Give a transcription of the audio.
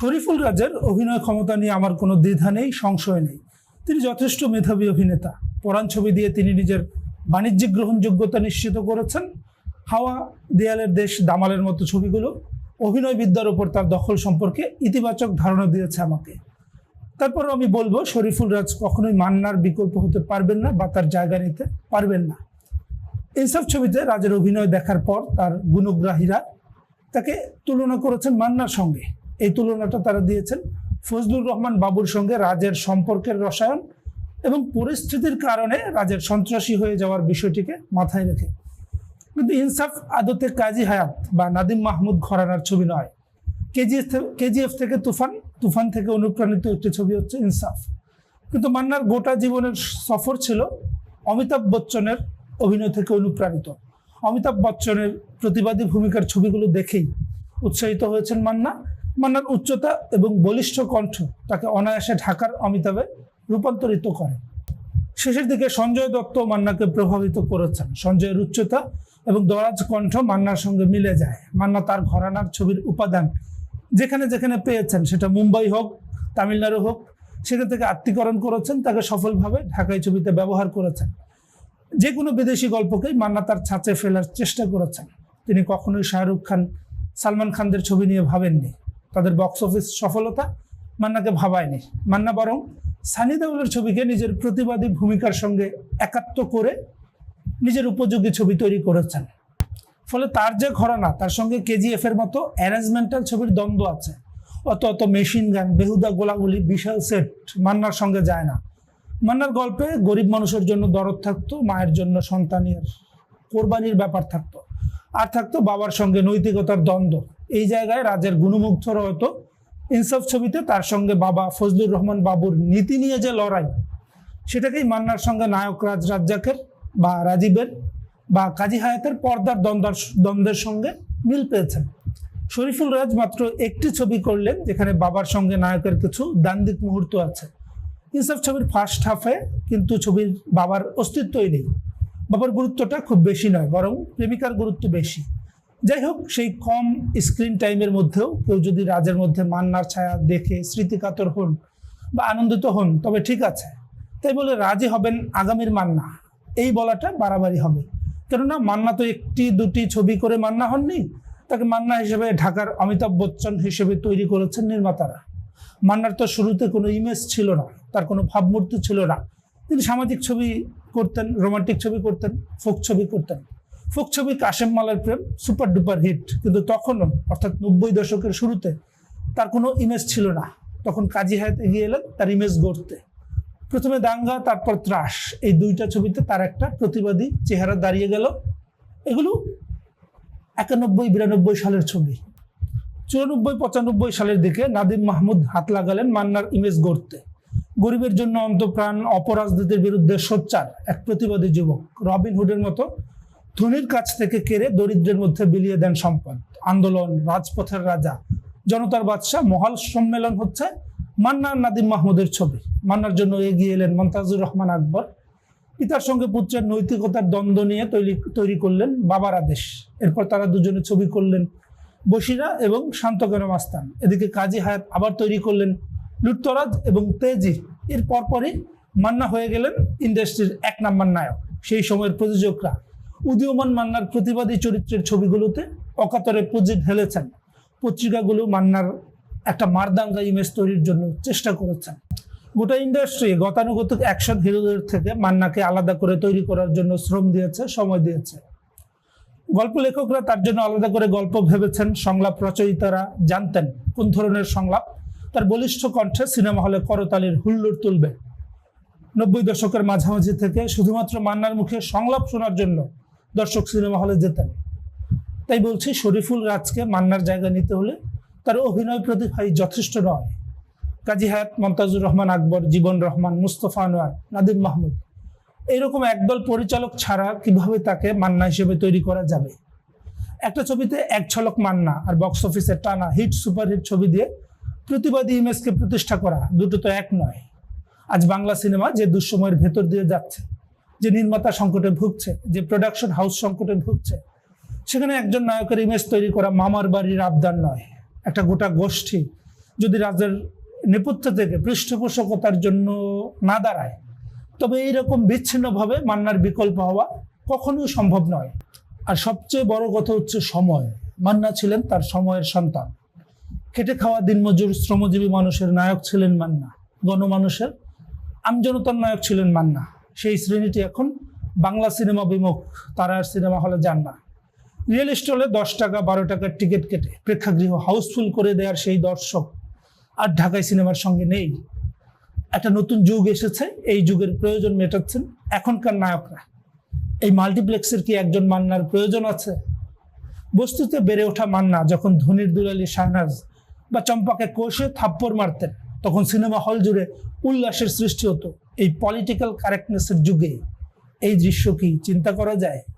শরীফুল রাজের অভিনয় ক্ষমতা নিয়ে আমার কোনো দ্বিধা নেই, সংশয় নেই। তিনি যথেষ্ট মেধাবী অভিনেতা। পরাণ ছবি দিয়ে তিনি নিজের বাণিজ্যিক গ্রহণযোগ্যতা নিশ্চিত করেছেন। হাওয়া দেয়ালের দেশ দামালের মতো ছবিগুলো। অভিনয় বিদ্যার ওপর তার দখল সম্পর্কে ইতিবাচক ধারণা দিয়েছে আমাকে। তারপর আমি বলব, শরীফুল রাজ কখনোই মান্নার বিকল্প হতে পারবেন না বা তার জায়গা নিতে পারবেন না। ইনসাফ ছবিতে রাজের অভিনয় দেখার পর তার গুণগ্রাহীরা তাকে তুলনা করেছেন মান্নার সঙ্গে। এই তুলনাটা তারা দিয়েছেন। ফজলুর রহমান বাবুর সঙ্গে রাজের সম্পর্কের রসায়ন এবং পরিস্থিতির কারণে রাজের সন্ত্রাসী হয়ে যাওয়ার বিষয়টিকে মাথায় রেখে। কিন্তু ইনসাফ আদতে কাজী হায়াত বা নাদিম মাহমুদ ঘরানার ছবি নয়। কেজিএফ কেজিএফ থেকে তুফান তুফান থেকে অনুপ্রাণিত একটি ছবি হচ্ছে ইনসাফ। কিন্তু মান্নার গোটা জীবনের সফর ছিল অমিতাভ বচ্চনের অভিনয় থেকে অনুপ্রাণিত। অমিতাভ বচ্চনের প্রতিবাদী ভূমিকার ছবিগুলো দেখেই উৎসাহিত হয়েছেন মান্না। মান্নার উচ্চতা এবং বলিষ্ঠ কণ্ঠ তাকে অনায়াসে ঢাকার অমিতাভে রূপান্তরিত করে। শেষের দিকে সঞ্জয় দত্ত মান্নাকে প্রভাবিত করেছেন। সঞ্জয়ের উচ্চতা এবং দরাজ কণ্ঠ মান্নার সঙ্গে মিলে যায়। মান্না তার ঘরানার ছবির উপাদান যেখানে যেখানে পেয়েছেন, সেটা মুম্বাই হোক, তামিলনাড়ু হোক, সেখান থেকে আত্মীকরণ করেছেন, তাকে সফলভাবে ঢাকাই ছবিতে ব্যবহার করেছেন। যে কোনো বিদেশি গল্পকেই মান্না তার ছাঁচে ফেলার চেষ্টা করেছেন। তিনি কখনোই শাহরুখ খান, সালমান খানদের ছবি নিয়ে ভাবেননি। তাদের বক্স অফিস সফলতা মান্নাকে ভাবায়নি। মান্না বরং সানি দেওলের ছবিকে নিজের প্রতিবাদী ভূমিকার সঙ্গে একাত্ম করে নিজের উপযোগী ছবি তৈরি করেছেন। ফলে তার যে ঘরানা, তার সঙ্গে কেজিএফ এর মতো অ্যারেঞ্জমেন্টাল ছবির দ্বন্দ্ব আছে। অত অত মেশিন গান, বেহুদা গোলাগুলি, বিশাল সেট মান্নার সঙ্গে যায় না। মান্নার গল্পে গরিব মানুষের জন্য দরদ থাকতো, মায়ের জন্য সন্তানের কোরবানির ব্যাপার থাকতো। আর থাকতো বাবার সঙ্গে নৈতিকতার দ্বন্দ্ব। এই জায়গায় রাজের গুণমুগ্ধর হয়তো ইনসাফ ছবিতে তার সঙ্গে বাবা ফজলুর রহমান বাবুর নীতি নিয়ে যে লড়াই, সেটাকেই মান্নার সঙ্গে নায়ক রাজ রাজ্জাকের বা রাজীবের বা কাজী হায়াতের পর্দার দ্বন্দ্বার দ্বন্দ্বের সঙ্গে মিল পেয়েছেন। শরীফুল রাজ মাত্র একটি ছবি করলেন, যেখানে বাবার সঙ্গে নায়কের কিছু দান্দিক মুহূর্ত আছে। ইনসাফ ছবির ফার্স্ট হাফে কিন্তু ছবির বাবার অস্তিত্বই নেই। বাবার গুরুত্বটা খুব বেশি নয়, বরং প্রেমিকার গুরুত্ব বেশি। যাই হোক সেই কম স্ক্রিন টাইমের মধ্যেও কেউ যদি রাজের মধ্যে মান্নার ছায়া দেখে স্মৃতিকাতর হন বা আনন্দিত হন, তবে ঠিক আছে। তাই বলে রাজি হবেন আগামীর মান্না। এই বলাটা বাড়াবাড়ি হবে। কেননা মান্না তো একটি, দুটি ছবি করে মান্না হননি। তাকে মান্না হিসেবে ঢাকার অমিতাভ বচ্চন হিসেবে তৈরি করেছেন নির্মাতারা। মান্নার তো শুরুতে কোনো ইমেজ ছিল না, তার কোনো ভাবমূর্তি ছিল না। তিনি সামাজিক ছবি করতেন রোমান্টিক ছবি করতেন ফোক ছবি করতেন। ফোক ছবি কাশেম মালের প্রেম সুপার ডুপার হিট কিন্তু তখনও, অর্থাৎ নব্বই দশকের শুরুতে, তার কোনো ইমেজ ছিল না। তখন কাজী হায়াত এগিয়ে এলেন তার ইমেজ গড়তে। প্রথমে দাঙ্গা, তারপর ত্রাস। এই দুইটা ছবিতে তার একটা প্রতিবাদী চেহারা দাঁড়িয়ে গেল। এগুলো একানব্বই, বিরানব্বই সালের ছবি। চুরানব্বই, পঁচানব্বই সালের দিকে নাদিম মাহমুদ হাত লাগালেন মান্নার ইমেজ গড়তে। গরিবের জন্য অন্তপ্রাণ, অপরাজনীতির বিরুদ্ধে সোচ্চার এক প্রতিবাদী যুবক, রবিন হুডের মতো ধনির কাছ থেকে কেড়ে দরিদ্রের মধ্যে বিলিয়ে দেন সম্পদ। আন্দোলন, রাজপথের রাজা, জনতার বাদশাহ, মহাল সম্মেলন হচ্ছে মান্নার নাদিম মাহমুদের ছবি। মান্নার জন্য এগিয়ে এলেন মন্তাজুর রহমান আকবর। পিতার সঙ্গে পুত্রের নৈতিকতার দ্বন্দ্ব নিয়ে তৈরি তৈরি করলেন বাবার আদেশ। এরপর তারা দুজনে ছবি করলেন বসিরা এবং শান্তকেন মাস্তান। এদিকে কাজী হায়াত আবার তৈরি করলেন লুটতরাজ এবং তেজি এর পরপরই মান্না হয়ে গেলেন ইন্ডাস্ট্রির এক নাম্বার নায়ক। সেই সময়ের প্রযোজকরা উদীয়মান মান্নার প্রতিবাদী চরিত্রের ছবিগুলোতে অকাতরে পুঁজি ঢেলেছেন। পত্রিকাগুলো মান্নার একটা মারদাঙ্গা ইমেজ তৈরির জন্য চেষ্টা করেছেন। গোটা ইন্ডাস্ট্রি গতানুগতিক অ্যাকশন হিরোদের থেকে মান্নাকে আলাদা করে তৈরি করার জন্য শ্রম দিয়েছে, সময় দিয়েছে। গল্প লেখকরা তার জন্য আলাদা করে গল্প ভেবেছেন, সংলাপ রচয়িতারা জানতেন কোন ধরনের সংলাপ। তার বলিষ্ঠ কণ্ঠে সিনেমা হলে করতালির হুল্লোড় তুলবে। নব্বই দশকের মাঝামাঝি থেকে শুধুমাত্র মান্নার মুখে সংলাপ শোনার জন্য দর্শক সিনেমা হলে যেতেন। তাই বলছি, শরীফুল রাজকে মান্নার জায়গা নিতে হলে তার অভিনয় প্রতিভাই যথেষ্ট নয়। কাজী হায়াত মমতাজুর রহমান আকবর, জীবন রহমান, মুস্তফা আনোয়ার, নাদিম মাহমুদ। এরকম একদল পরিচালক ছাড়া কীভাবে তাকে মান্না হিসেবে তৈরি করা যাবে? একটা ছবিতে এক ছলক মান্না আর বক্স অফিসে টানা হিট সুপারহিট ছবি দিয়ে প্রতিবাদী ইমেজকে প্রতিষ্ঠা করা দুটো তো এক নয়। আজ বাংলা সিনেমা যে দুঃসময়ের ভেতর দিয়ে যাচ্ছে। যে নির্মাতা সংকটে ভুগছে, যে প্রোডাকশন হাউস সংকটে ভুগছে, সেখানে একজন নায়কের ইমেজ তৈরি করা মামার বাড়ির আবদার নয়। একটা গোটা গোষ্ঠী যদি রাজের নেপথ্য থেকে পৃষ্ঠপোষকতার জন্য না দাঁড়ায়, তবে এইরকম বিচ্ছিন্নভাবে মান্নার বিকল্প হওয়া কখনোই সম্ভব নয়। আর সবচেয়ে বড় কথা হচ্ছে সময়। মান্না ছিলেন তার সময়ের সন্তান। খেটে খাওয়া দিনমজুর শ্রমজীবী মানুষের নায়ক ছিলেন মান্না। গণমানুষের আমজনতার নায়ক ছিলেন মান্না। সেই শ্রেণীটি এখন বাংলা সিনেমা বিমুখ তারা আর সিনেমা হলে যান না। রিয়েল স্টলে দশ টাকা, বারো টাকার টিকিট কেটে প্রেক্ষাগৃহ হাউসফুল করে দেওয়ার সেই দর্শক আর ঢাকায় সিনেমার সঙ্গে নেই। একটা নতুন যুগ এসেছে, এই যুগের প্রয়োজন মেটাচ্ছেন এখনকার নায়করা। এই মাল্টিপ্লেক্সের কি একজন মান্নার প্রয়োজন আছে? বস্তুতে বেড়ে ওঠা মান্না যখন ধনির দুলালি শাহনাজ বা চম্পাকে কোষে থাপ্পড় মারতেন, তখন সিনেমা হল জুড়ে উল্লাসের সৃষ্টি হতো। এই পলিটিক্যাল কারেক্টনেসের যুগে এই দৃশ্য কি চিন্তা করা যায়?